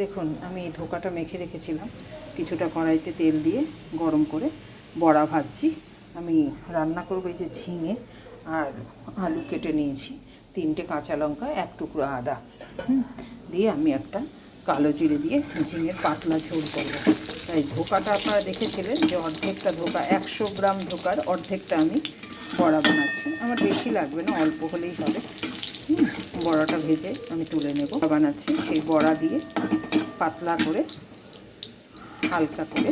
দেখুন আমি এই ধোকাটা মেখে রেখেছিলাম। কিছুটা কড়াইতে তেল দিয়ে গরম করে বড়া ভাজছি। আমি রান্না করব এই যে ঝিঙে আর আলু কেটে নিয়েছি। তিনটে কাঁচা লঙ্কা এক টুকরো আদা। দিয়ে আমি একটা কালো জিরে দিয়ে ঝিঙের পাতলা ঝোল করব। তাই ধোকাটা আপনারা দেখেছিলেন যে অর্ধেকটা ধোকা একশো গ্রাম ধোকার অর্ধেকটা আমি বড়া বানাচ্ছি। আমার বেশি লাগবে না অল্প হলেই হবে। হুম, বড়াটা ভেজে আমি তুলে নেব। বানাচ্ছি, সেই বড়া দিয়ে পাতলা করে হালকা করে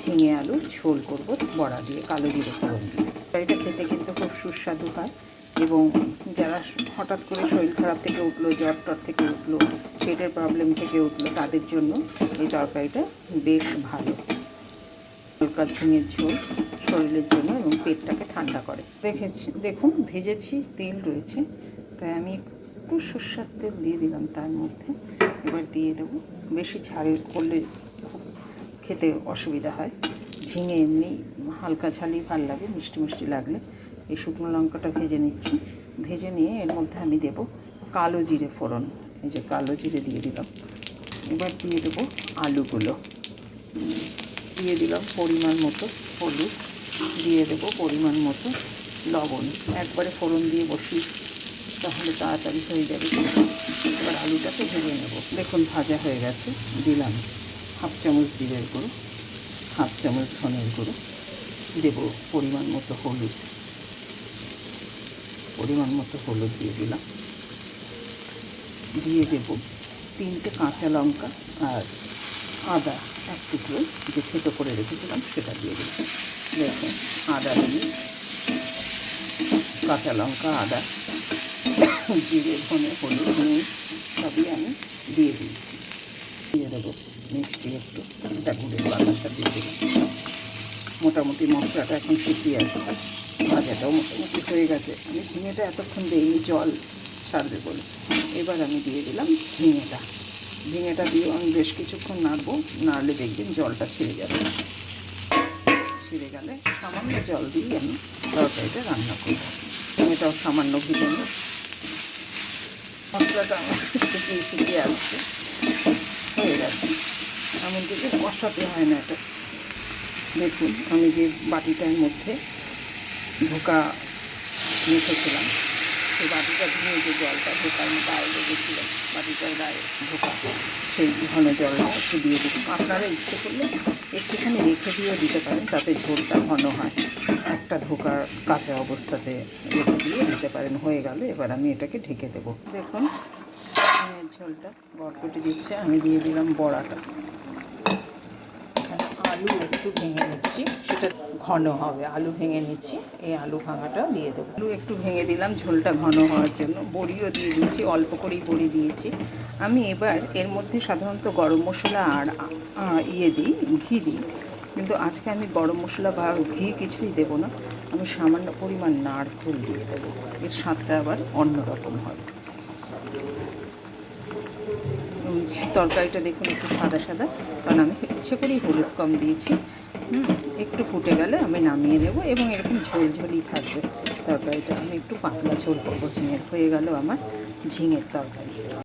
ঝিঙে আলু ঝোল করব বড়া দিয়ে, কালো জিরে ফোড়ন দিয়ে। এটা খেতে কিন্তু খুব সুস্বাদু হয় এবং যারা হঠাৎ করে শরীর খারাপ থেকে উঠল, জ্বর টর থেকে উঠল, পেটের প্রবলেম থেকে উঠল, তাদের জন্য এই তরকারিটা বেশ ভালো। হালকা ঝিঙের ঝোল শরীরের জন্য এবং পেটটাকে ঠান্ডা করে। রেখেছি দেখুন, ভেজেছি, তেল রয়েছে, তাই আমি একটু সর্ষার তেল দিয়ে দিলাম তার মধ্যে। এবার দিয়ে দেবো। বেশি ঝাল করলে খেতে অসুবিধা হয়। ঝিঙে এমনি হালকা ঝালই ভালো লাগে, মিষ্টি মিষ্টি লাগলে। এই শুকনো লঙ্কাটা ভেজে নিচ্ছি। ভেজে নিয়ে এর মধ্যে আমি দেব কালো জিরে ফোড়ন। এই যে কালো জিরে দিয়ে দিলাম। এবার দিয়ে দেবো আলুগুলো। দিয়ে দিলাম পরিমাণ মতো হলুদ। দিয়ে দেবো পরিমাণ মতো লবণ। একবারে ফোড়ন দিয়ে বসি তাহলে তাড়াতাড়ি হয়ে যাবে। এবার আলুটাকে ভেজে নেব। দেখুন, ভাজা হয়ে গেছে। দিলাম হাফ চামচ জিরের গুঁড়ো, হাফ চামচ ধনের গুঁড়ো। দেবো পরিমাণ মতো হলুদ। পরিমাণ মতো হলুদ দিয়ে দিলাম। দিয়ে দেবো তিনটে কাঁচা লঙ্কা আর আদা এক টুকরো। যে থেতো করে রেখেছিলাম, সেটা দিয়ে দিচ্ছি দেখুন, আদা দিয়ে কাঁচা লঙ্কা, আদা জিরে ধনে হলুদ নুন সবই আমি দিয়ে দিয়েছি দিয়ে দেবো মিষ্টি একটু এটা গুড়ের বাতাসা দিয়ে দেবো মোটামুটি মশলাটা এখন শুকিয়ে আসছে। ভাজাটাও মোটামুটি হয়ে গেছে। আমি ঝিঙেটা এতক্ষণ দিইনি জল ছাড়বে বলে। এবার আমি দিয়ে দিলাম ঝিঙেটা। ঝিঙেটা দিয়ে আমি বেশ কিছুক্ষণ নাড়বো। নাড়লে দেখবেন জলটা ছেড়ে যাবে। ছিঁড়ে গেলে সামান্য জল দিয়ে আমি তরকারিটা রান্না করব। ঝিঙেটাও সামান্য ভিজে নেব মশলাটা আমার আসছে এমনকি কষাতে হয় না এটা। দেখুন, আমি যে বাটিটার মধ্যে ঢোকা রেখেছিলাম সেই বাটিটা ধুয়ে যে জলটা ধোকার গায়ে লেগেছিল বাটিটার গায়ে ঢোকা, সেই ঘন জলটা একটু দিয়ে দিন আপনারা ইচ্ছে করলে একটুখানি রেখে দিয়েও দিতে পারেন তাতে ঝোলটা ঘন হয়। একটা ধোকার কাঁচা অবস্থাতে রেখে দিয়ে দিতে পারেন, হয়ে গেলে, এবার আমি এটাকে ঢেকে দেবো। দেখুন ঝোলটা বরকটি দিচ্ছে, আমি দিয়ে দিলাম বড়াটা। আলু একটু ভেঙে নিচ্ছি, সেটা ঘন হবে। আলু ভেঙে নিচ্ছি। এই আলু ভাঙাটা দিয়ে দেবো। আলু একটু ভেঙে দিলাম ঝোলটা ঘন হওয়ার জন্য। বড়িও দিয়ে দিয়েছি অল্প করেই বড়ি দিয়েছি। আমি এবার এর মধ্যে সাধারণত গরম মশলা আর ইয়ে দিই ঘি দিই। কিন্তু আজকে আমি গরম মশলা বা ঘি কিছুই দেবো না। আমি সামান্য পরিমাণ নারকেল দিয়ে দেবো। এর স্বাদটা আবার অন্যরকম হবে। উম, তরকারিটা দেখুন একটু সাদা সাদা। কারণ আমি ইচ্ছে করেই হলুদ কম দিয়েছি। হুম, একটু ফুটে গেলে আমি নামিয়ে নেব এবং এরকম ঝোল ঝোলই থাকবে তরকারিটা। আমি একটু পাতলা ঝোল করব, ঝিঙের। হয়ে গেল আমার ঝিঙের তরকারি।